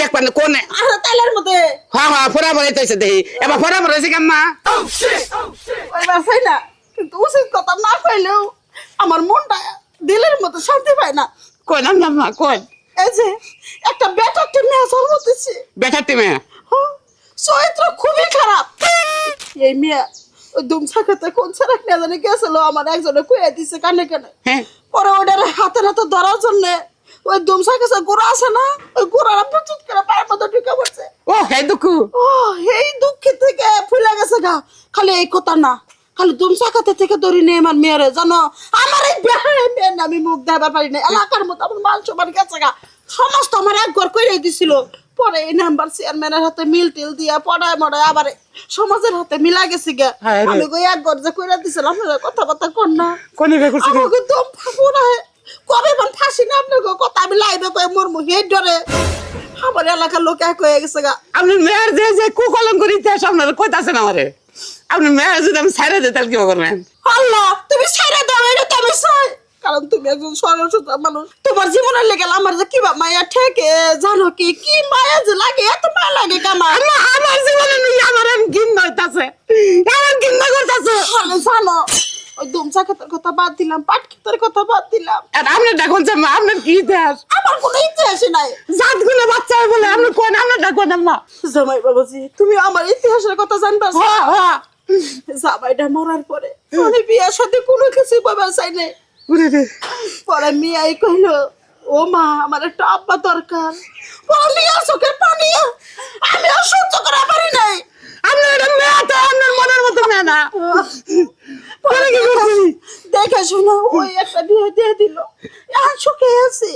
দেখবেন কোনে? আরে তাইলের মধ্যে। হ্যাঁ হ্যাঁ ফোরা বলাইতেছে দেখি। এবার ফোরা বলাইছে কেন না ওইবার চাই না কিন্তু উচিত কথা না কইলেও আমার মনটা দিলের মতো শান্তি পায় না। কই নাম না কই? এই যে একটা বেটারটি মেয়ে জন্ম দিচ্ছে বেটার টিমে হুম, চরিত্র খুবই খারাপ। এই মেয়ে ওই দুমছা খেতে কোন নিয়ে জানি গেছিল আমার একজনে কুয়ে দিছে কানে কানে। হ্যাঁ। পরে ওটার হাতে হাতে ধরার জন্য ওই দুমছা কাছে গোড়া আছে না? ওই গোড়াটা প্রচুর করে পায়ের মধ্যে ঢুকে পড়ছে। ও হে দুকু ও এই দুঃখে থেকে ফুলে গেছে গা। খালি এই কথা না। খালি দুমছা খাতে থেকে ধরি নেই আমার মেয়েরে জানো? আমার এই বেহারে মেয়ের আমি মুখ দেবার পারি না এলাকার মতো আমার মান সমান গেছে গা। সমস্ত আমার এক ঘর করে দিছিল। পরে এই নাম্বার চেয়ারম্যানের হাতে মিল টিল দিয়া পড়ায় মড়ায় আবার সমাজের হাতে মিলা গেছে গা। হায়। আমি কই এক ঘর যে করে দিছিলাম আপনারা কথা কথা কর না। কোনে রে করছিস আমাকে দম ফাঁকুরা কবে মান ফাঁসি না আপনাকে কথা আমি লাইবে কয়ে মোর মুখে ডরে। আমার এলাকার লোক এক হয়ে গেছে গা। আপনি মেয়ের যে যে কুকলম করি ইতিহাস আপনার কইতাছেন আমারে? আপনি মেয়ের যদি আমি ছাইরে দিই তাহলে কি করবেন আল্লাহ তুমি ছেড়ে দাও এটা তো আমি চাই। কারণ তুমি একজন সরল সোজা মানুষ। তোমার জীবনের লেগে আমার যে কিবা মায়া ঠেকে জানো কি? কি মায়া যে লাগে এত মায়া লাগে আমার। আমার জীবনে আমার আমি ঘিন্ন হইতাছে। আমার ঘিন্ন করতেছে। জানো ওই দুমচা ক্ষেতের কথা বাদ দিলাম পাট ক্ষেতের কথা বাদ দিলাম। আর আপনি দেখুন যে মা, আপনার কি ইতিহাস? আমার কোনো ইতিহাসই নাই। জাতগুলো বাচ্চা বলে আপনি কোন আপনার দেখুন আম্মা জামাই বাবাজি তুমি আমার ইতিহাসের কথা জানবা? হ্যাঁ হ্যাঁ। জামাইটা মরার পরে আমি বিয়ার সাথে কোনো কিছু পাবার চাই নাই। পরে মিয়াই কইল ও মা আমার একটা আব্বা দরকার। পরে মিয়া চোখের পানি আমি আর সহ্য করা পারি নাই। আপনার মেয়ে তো আপনার মনের মতো মেয়ে না। পরে কি করছি দেখে শুনে ওই একটা বিয়ে দিয়ে দিল। এখন সুখে আছি।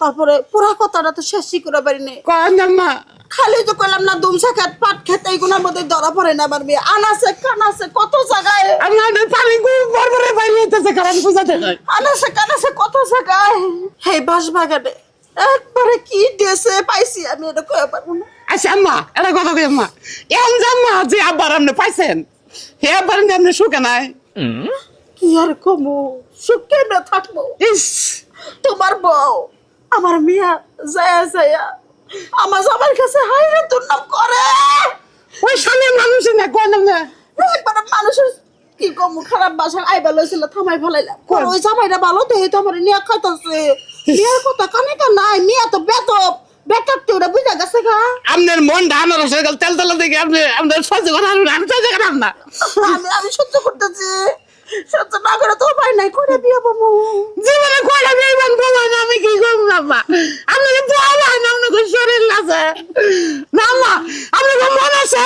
তারপরে পুরা কথাটা তো শেষই করে পারি নাই। আম্মা খালি তো কইলাম না দুমসা খেত পাট খেত এইগুলোর মধ্যে ধরা পড়ে না আমার মেয়ে আনাসে কানাসে কত জায়গায়। আপনাদের পানি বরবরে বাইরে কারণ বুঝাতে আনাসে কানাসে কত জায়গায়। হেই বাস বাগানে একবারে কি দেশে পাইছি আমি এটা কয়ে পারব না। আচ্ছা আম্মা এটা কথা কই আম্মা এমন যে আম্মা যে আব্বার আপনি পাইছেন হে আব্বার আপনি সুখে নাই। কি আর কমু? সুখে না থাকব। ইস তোমার বউ আমার মিয়া যায়া যায়া আমার জামার কাছে হাই রে তোর নাম করে। ওই স্বামীর মানুষ না কোন না? একবারে মানুষের কি কমু খারাপ বাসা আইবা লইছিল থামাই ফেলাইলাম কোন? ওই জামাইটা ভালো তো এই তো আমার নিয়া খাইতাছে। মিয়ার কথা কানে নাই মিয়া তো বেত বেটার তো ওটা বুঝা গেছে গা? আপনার মন ধান রসে গেল তেল তেল দেখে আপনি আপনার সহ্য করেন আমি সহ্য করেন না। আমি আমি সহ্য করতেছি। সহ্য না করে তো পাই নাই করে বিয়ে বাবু জীবনে মেয়ে বান বলো না আমি কি করব না মা আপনাকে বলা না আপনাকে শরীর আছে। না মা আপনাকে মন আছে।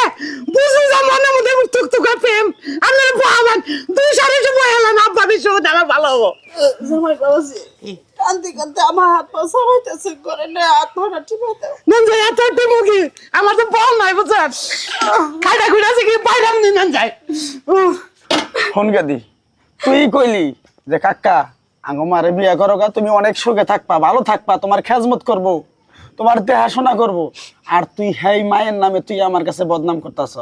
বুঝুন যে মনের মধ্যে টুকটুকা প্রেম। আপনার বহাবান দুই সাড়ে বয়ে এলেন আব্বা বিশ্ব আমার ভালো হব। জামাই বাবাজি কান্দি কান্দি আমার হাত পা সবাইতেছে করে নে হাত ধরা টিপাতে নেন যায় এত টিমুকি আমার তো বল নাই বুঝছেন? খাইটা খুঁড়ে আছে কি বাইরাম নি উহ, ফোন গাদি তুই কইলি যে কাকা আঙ্গ মারে বিয়া করো গা, তুমি অনেক সুখে থাকবা ভালো থাকবা তোমার খেজমত করব তোমার দেখাশোনা করব। আর তুই হেই মায়ের নামে তুই আমার কাছে বদনাম করতাছ।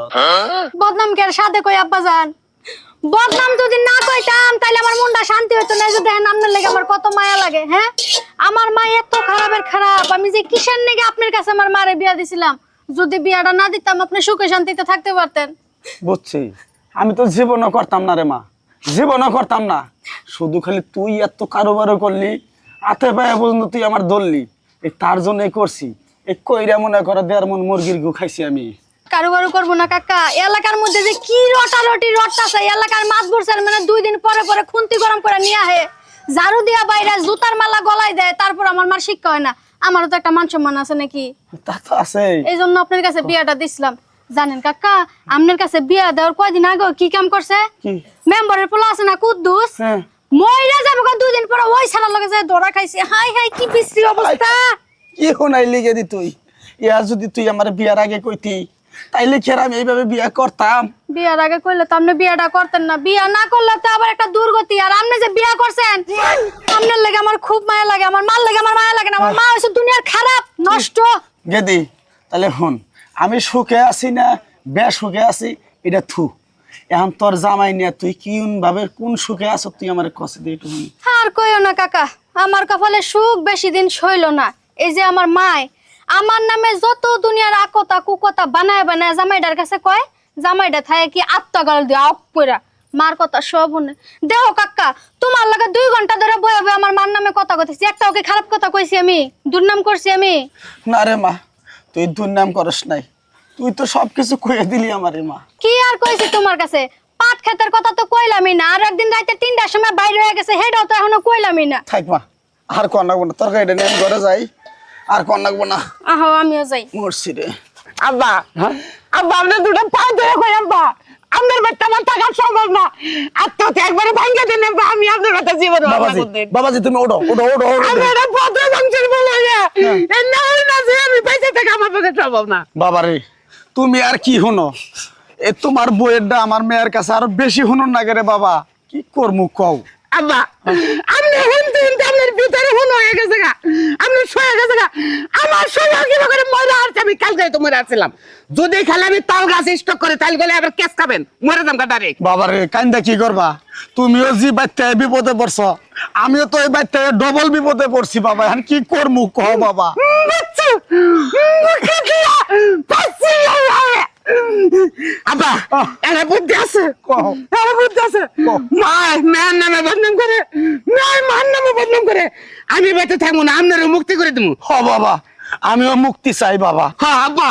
বদনাম কে সাথে কই আব্বা যান বদনাম যদি না কইতাম তাহলে আমার মনটা শান্তি হইতো না। যদি যে দেখেন আপনার লেগে আমার কত মায়া লাগে হ্যাঁ? আমার মা এত খারাপের খারাপ। আমি যে কিসের নেগে আপনার কাছে আমার মারে বিয়া দিছিলাম? যদি বিয়াটা না দিতাম আপনি সুখে শান্তিতে থাকতে পারতেন। বুঝছি। আমি তো জীবনও করতাম না রে মা। জীবনও করতাম না। শুধু খালি তুই এত কারোবারও করলি হাতে পায়ে পর্যন্ত তুই আমার ধরলি। এই তার জন্যই করছি। এই কইরা মনে করে দেড় মন মুরগির গু খাইছি আমি। কারও কারও করব না কাকা। এলাকার মধ্যে যে কি রটারটি এলাকার মাছ বসে মানে দুই দিন পরে পরে খুন্তি গরম করে নিয়ে আহে। ঝাড়ু দিয়া বাইরে জুতার মালা গলায় দেয় তারপর আমার মার শিক্ষা হয় না। আমারও তো একটা মান সম্মান আছে নাকি? তা তো আছেই। এই জন্য আপনার কাছে বিয়াটা দিছিলাম। জানেন কাকা আপনার কাছে বিয়া দেওয়ার কয়দিন আগে কি কাম করছে? মেম্বারের পোলা আছে না কুদ্দুস? হ্যাঁ। মইরা যাব গো দুদিন পরে ওই ছাড়ার লগে যায় দৌড়া খাইছে। হাই হাই কি বিশ্রী অবস্থা। কি হোনাই লিগে দি তুই। ইয়া যদি তুই আমার বিয়ার আগে কইতি তাইলে কি আর আমি এইভাবে বিয়া করতাম? বিয়ার আগে কইলে তো আপনি বিয়াটা করতেন না। বিয়া না করলে তো আবার একটা দুর্গতি। আর আপনি যে বিয়া করছেন আপনার লাগে আমার খুব মায়া লাগে আমার মার লাগে আমার মায়া লাগে না। আমার মা হয়েছে দুনিয়ার খারাপ নষ্ট। গেদি তাহলে হন আমি সুখে আছি না বেশ সুখে আছি এটা থু। এখন তোর জামাই নিয়ে তুই কিন ভাবে কোন সুখে আছো তুই আমার কষে দিয়ে একটু আর কইও না কাকা আমার কপালে সুখ বেশি দিন সইল না। এই যে আমার মায় আমার নামে যত দুনিয়ার আকতা কুকতা বানায় বানায় জামাইটার কাছে কয় জামাইটা থাকে কি আত্মগাল দিয়ে আপ কইরা মার কথা সব শুনে। দেহ কাকা তোমার লাগে দুই ঘণ্টা ধরে বয়ে বয়ে আমার মার নামে কথা কইতেছি। একটা ওকে খারাপ কথা কইছি আমি দুর্নাম করছি আমি। না রে মা তুই দুর্নাম করস নাই। তুই তো সবকিছু কয়ে দিলি আমারে মা। কি আর কইছি তোমার কাছে? পাট খেতের কথা তো কইলামই না আর একদিন রাইতে তিনটার সময় বাইরে হয়ে গেছে হেটাও তো এখনও কইলামই না। থাক মা আর কন লাগবো না তরকারিটা নিয়ে আমি ঘরে যাই আর কন লাগবো না আহো আমিও যাই। মরছি রে। আব্বা হ্যাঁ? আব্বা আপনার দুটো পায়ে ধরে কই আব্বা? আপনার বাচ্চা আমার থাকা সম্ভব না। আত্মহত্যা একবারে ভাঙ্গে দেন আব্বা আমি আপনার কথা জীবন বাবাজি বাবাজি তুমি ওঠো ওঠো ওঠো ওঠো। আমি এটা ভদ্র বংশের বলে এই না না যে আমি বেঁচে থেকে আমার পক্ষে সম্ভব না। বাবা রে তুমি আর কি শুনো এ তোমার বইয়েরটা আমার মেয়ের কাছে আরও বেশি শুনুন না রে বাবা। কি করমু কও? আব্বা আপনি শুনতে শুনতে আপনার ভিতরে হুন হয়ে গেছে গা। আপনি শুয়ে গেছে গা। আমার শরীর কি করে মরে আসছে আমি কালকে তো মরে আসছিলাম যদি খালি আমি তাল গাছ স্টক করে তাহলে গেলে আবার কেস খাবেন। মরে যাম বাবা রে কান্দা কি করবা? তুমিও যে বাচ্চায় বিপদে পড়ছ আমিও তো এই বাচ্চায় ডবল বিপদে পড়ছি বাবা। এখন কি করমু কও বাবা? বাচ্চা মুখে দিয়া পাচ্ছি আব্বা এরা বুদ্ধি আছে। এরা বুদ্ধি আছে। কও। মা মেয়ের নামে বদনাম করে। নয় মার নামে বদনাম করে। আমি বেঁচে থাকব না আপনার মুক্তি করে দেবো হ বাবা। আমিও মুক্তি চাই বাবা। হ্যাঁ আব্বা।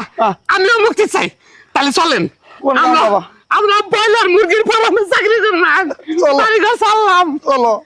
আমিও মুক্তি চাই। তাহলে চলেন। আমরা? আমরা ব্রয়লার মুরগির ফার্মে চাকরি করলাম চলো।